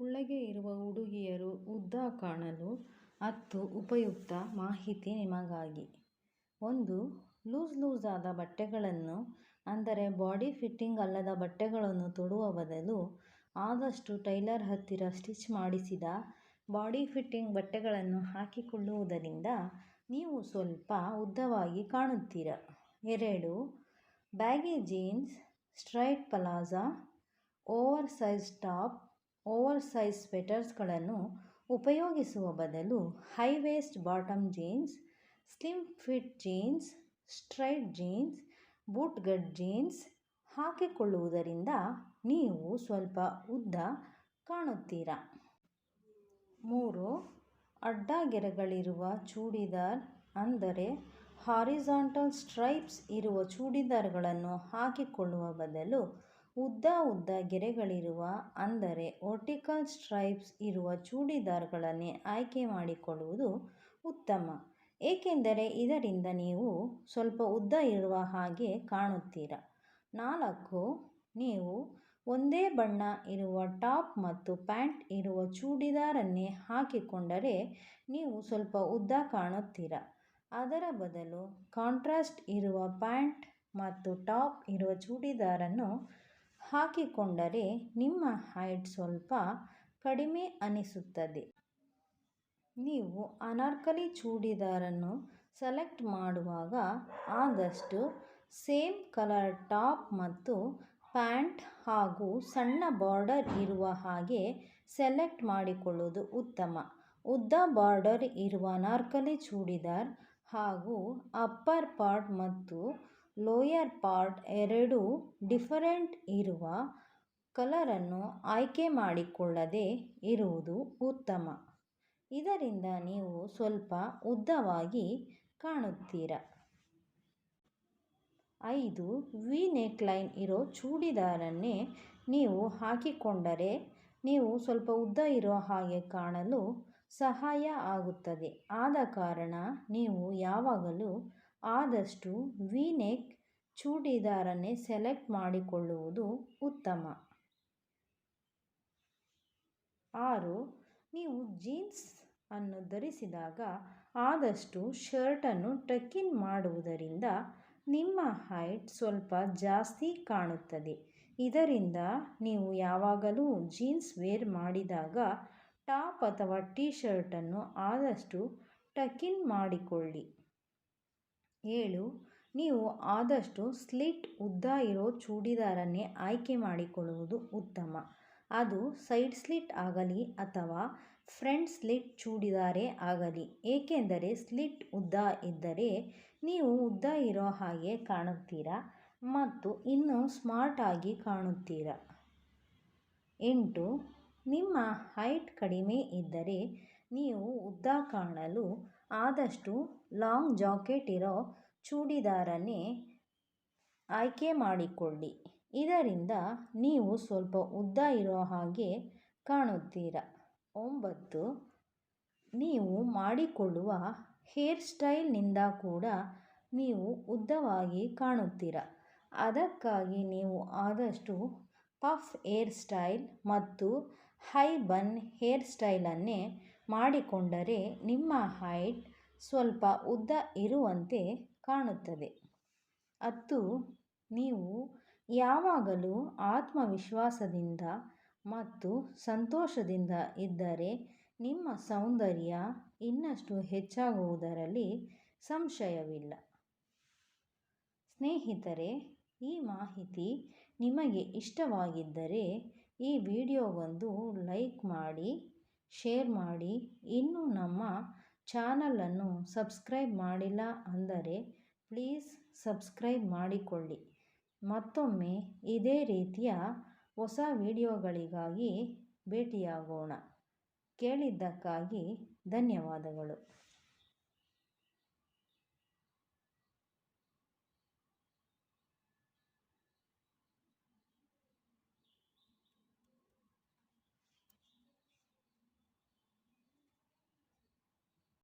ಕುಳ್ಳಗೆ ಇರುವ ಹುಡುಗಿಯರು ಉದ್ದ ಕಾಣಲು ಹತ್ತು ಉಪಯುಕ್ತ ಮಾಹಿತಿ ನಿಮಗಾಗಿ. ಒಂದು, ಲೂಸ್ ಲೂಸ್ ಆದ ಬಟ್ಟೆಗಳನ್ನು, ಅಂದರೆ ಬಾಡಿ ಫಿಟ್ಟಿಂಗ್ ಅಲ್ಲದ ಬಟ್ಟೆಗಳನ್ನು ತೊಡುವ ಬದಲು ಆದಷ್ಟು ಟೈಲರ್ ಹತ್ತಿರ ಸ್ಟಿಚ್ ಮಾಡಿಸಿದ ಬಾಡಿ ಫಿಟ್ಟಿಂಗ್ ಬಟ್ಟೆಗಳನ್ನು ಹಾಕಿಕೊಳ್ಳುವುದರಿಂದ ನೀವು ಸ್ವಲ್ಪ ಉದ್ದವಾಗಿ ಕಾಣುತ್ತೀರ. ಎರಡು, baggy jeans, straight palazzo over size top over size ಸ್ವೆಟರ್ಸ್ಗಳನ್ನು ಉಪಯೋಗಿಸುವ ಬದಲು high waist bottom jeans, slim fit jeans, straight jeans boot cut jeans ಹಾಕಿಕೊಳ್ಳುವುದರಿಂದ ನೀವು ಸ್ವಲ್ಪ ಉದ್ದ ಕಾಣುತ್ತೀರಾ. ಮೂರು ಅಡ್ಡ ಗೆರೆಗಳಿರುವ ಚೂಡಿದಾರ್ ಅಂದರೆ ಹಾರಿಜಾಂಟಲ್ ಸ್ಟ್ರೈಪ್ಸ್ ಇರುವ ಚೂಡಿದಾರ್ಗಳನ್ನು ಹಾಕಿಕೊಳ್ಳುವ ಬದಲು ಉದ್ದ ಉದ್ದ ಗೆರೆಗಳಿರುವ, ಅಂದರೆ ವರ್ಟಿಕಲ್ ಸ್ಟ್ರೈಪ್ಸ್ ಇರುವ ಚೂಡಿದಾರ್ಗಳನ್ನೇ ಆಯ್ಕೆ ಮಾಡಿಕೊಳ್ಳುವುದು ಉತ್ತಮ. ಏಕೆಂದರೆ ಇದರಿಂದ ನೀವು ಸ್ವಲ್ಪ ಉದ್ದ ಇರುವ ಹಾಗೆ ಕಾಣುತ್ತೀರ. ನಾಲ್ಕು, ನೀವು ಒಂದೇ ಬಣ್ಣ ಇರುವ ಟಾಪ್ ಮತ್ತು ಪ್ಯಾಂಟ್ ಇರುವ ಚೂಡಿದಾರನ್ನೇ ಹಾಕಿಕೊಂಡರೆ ನೀವು ಸ್ವಲ್ಪ ಉದ್ದ ಕಾಣುತ್ತೀರ. ಅದರ ಬದಲು ಕಾಂಟ್ರಾಸ್ಟ್ ಇರುವ ಪ್ಯಾಂಟ್ ಮತ್ತು ಟಾಪ್ ಇರುವ ಚೂಡಿದಾರನ್ನು ಹಾಕಿಕೊಂಡರೆ ನಿಮ್ಮ ಹೈಟ್ ಸ್ವಲ್ಪ ಕಡಿಮೆ ಅನಿಸುತ್ತದೆ. ನೀವು ಅನಾರ್ಕಲಿ ಚೂಡಿದಾರನ್ನು ಸೆಲೆಕ್ಟ್ ಮಾಡುವಾಗ ಆದಷ್ಟು ಸೇಮ್ ಕಲರ್ ಟಾಪ್ ಮತ್ತು ಪ್ಯಾಂಟ್ ಹಾಗೂ ಸಣ್ಣ ಬಾರ್ಡರ್ ಇರುವ ಹಾಗೆ ಸೆಲೆಕ್ಟ್ ಮಾಡಿಕೊಳ್ಳುವುದು ಉತ್ತಮ. ಉದ್ದ ಬಾರ್ಡರ್ ಇರುವ ಅನಾರ್ಕಲಿ ಚೂಡಿದಾರ್ ಹಾಗೂ ಅಪ್ಪರ್ ಪಾರ್ಟ್ ಮತ್ತು ಲೋಯರ್ ಪಾರ್ಟ್ ಎರಡೂ ಡಿಫರೆಂಟ್ ಇರುವ ಕಲರನ್ನು ಆಯ್ಕೆ ಮಾಡಿಕೊಳ್ಳದೆ ಇರುವುದು ಉತ್ತಮ. ಇದರಿಂದ ನೀವು ಸ್ವಲ್ಪ ಉದ್ದವಾಗಿ ಕಾಣುತ್ತೀರ. ಐದು, ವಿ ನೆಕ್ ಲೈನ್ ಇರೋ ಚೂಡಿದಾರನ್ನೇ ನೀವು ಹಾಕಿಕೊಂಡರೆ ನೀವು ಸ್ವಲ್ಪ ಉದ್ದ ಇರೋ ಹಾಗೆ ಕಾಣಲು ಸಹಾಯ ಆಗುತ್ತದೆ. ಆದ ಕಾರಣ ನೀವು ಯಾವಾಗಲೂ ಆದಷ್ಟು ವಿ ನೆಕ್ ಚೂಡಿದಾರನ್ನೇ ಸೆಲೆಕ್ಟ್ ಮಾಡಿಕೊಳ್ಳುವುದು ಉತ್ತಮ. ಆರು, ನೀವು ಜೀನ್ಸ್ ಅನ್ನು ಧರಿಸಿದಾಗ ಆದಷ್ಟು ಶರ್ಟನ್ನು ಟಕ್ಕಿನ್ ಮಾಡುವುದರಿಂದ ನಿಮ್ಮ ಹೈಟ್ ಸ್ವಲ್ಪ ಜಾಸ್ತಿ ಕಾಣುತ್ತದೆ. ಇದರಿಂದ ನೀವು ಯಾವಾಗಲೂ ಜೀನ್ಸ್ ವೇರ್ ಮಾಡಿದಾಗ ಟಾಪ್ ಅಥವಾ ಟೀ ಶರ್ಟನ್ನು ಆದಷ್ಟು ಟಕ್ಕಿನ್ ಮಾಡಿಕೊಳ್ಳಿ. ಏಳು ನೀವು ಆದಷ್ಟು ಸ್ಲಿಟ್ ಉದ್ದ ಇರೋ ಚೂಡಿದಾರನ್ನೇ ಆಯ್ಕೆ ಮಾಡಿಕೊಳ್ಳುವುದು ಉತ್ತಮ. ಅದು ಸೈಡ್ ಸ್ಲಿಟ್ ಆಗಲಿ ಅಥವಾ ಫ್ರಂಟ್ ಸ್ಲಿಟ್ ಚೂಡಿದಾರೇ ಆಗಲಿ, ಏಕೆಂದರೆ ಸ್ಲಿಟ್ ಉದ್ದ ಇದ್ದರೆ ನೀವು ಉದ್ದ ಇರೋ ಹಾಗೆ ಕಾಣುತ್ತೀರಾ ಮತ್ತು ಇನ್ನೂ ಸ್ಮಾರ್ಟಾಗಿ ಕಾಣುತ್ತೀರಾ. ಎಂಟು, ನಿಮ್ಮ ಹೈಟ್ ಕಡಿಮೆ ಇದ್ದರೆ ನೀವು ಉದ್ದ ಕಾಣಲು ಆದಷ್ಟು ಲಾಂಗ್ ಜಾಕೆಟ್ ಇರೋ ಚೂಡಿದಾರನೇ ಆಯ್ಕೆ ಮಾಡಿಕೊಳ್ಳಿ. ಇದರಿಂದ ನೀವು ಸ್ವಲ್ಪ ಉದ್ದ ಇರೋ ಹಾಗೆ ಕಾಣುತ್ತೀರ. ಒಂಬತ್ತು, ನೀವು ಮಾಡಿಕೊಳ್ಳುವ ಹೇರ್ ಸ್ಟೈಲ್ನಿಂದ ಕೂಡ ನೀವು ಉದ್ದವಾಗಿ ಕಾಣುತ್ತೀರ. ಅದಕ್ಕಾಗಿ ನೀವು ಆದಷ್ಟು ಪಫ್ ಹೇರ್ ಸ್ಟೈಲ್ ಮತ್ತು ಹೈ ಬನ್ ಹೇರ್ ಸ್ಟೈಲನ್ನೇ ಮಾಡಿಕೊಂಡರೆ ನಿಮ್ಮ ಹೈಟ್ ಸ್ವಲ್ಪ ಉದ್ದ ಇರುವಂತೆ ಕಾಣುತ್ತದೆ. ಅತ್ತು, ನೀವು ಯಾವಾಗಲೂ ಆತ್ಮವಿಶ್ವಾಸದಿಂದ ಮತ್ತು ಸಂತೋಷದಿಂದ ಇದ್ದರೆ ನಿಮ್ಮ ಸೌಂದರ್ಯ ಇನ್ನಷ್ಟು ಹೆಚ್ಚಾಗುವುದರಲ್ಲಿ ಸಂಶಯವಿಲ್ಲ. ಸ್ನೇಹಿತರೆ, ಈ ಮಾಹಿತಿ ನಿಮಗೆ ಇಷ್ಟವಾಗಿದ್ದರೆ ಈ ವಿಡಿಯೋವೊಂದು ಲೈಕ್ ಮಾಡಿ ಶೇರ್ ಮಾಡಿ. ಇನ್ನೂ ನಮ್ಮ ಚಾನಲನ್ನು ಸಬ್ಸ್ಕ್ರೈಬ್ ಮಾಡಿಲ್ಲ ಅಂದರೆ ಪ್ಲೀಸ್ ಸಬ್ಸ್ಕ್ರೈಬ್ ಮಾಡಿಕೊಳ್ಳಿ. ಮತ್ತೊಮ್ಮೆ ಇದೇ ರೀತಿಯ ಹೊಸ ವಿಡಿಯೋಗಳಿಗಾಗಿ ಭೇಟಿಯಾಗೋಣ. ಕೇಳಿದ್ದಕ್ಕಾಗಿ ಧನ್ಯವಾದಗಳು.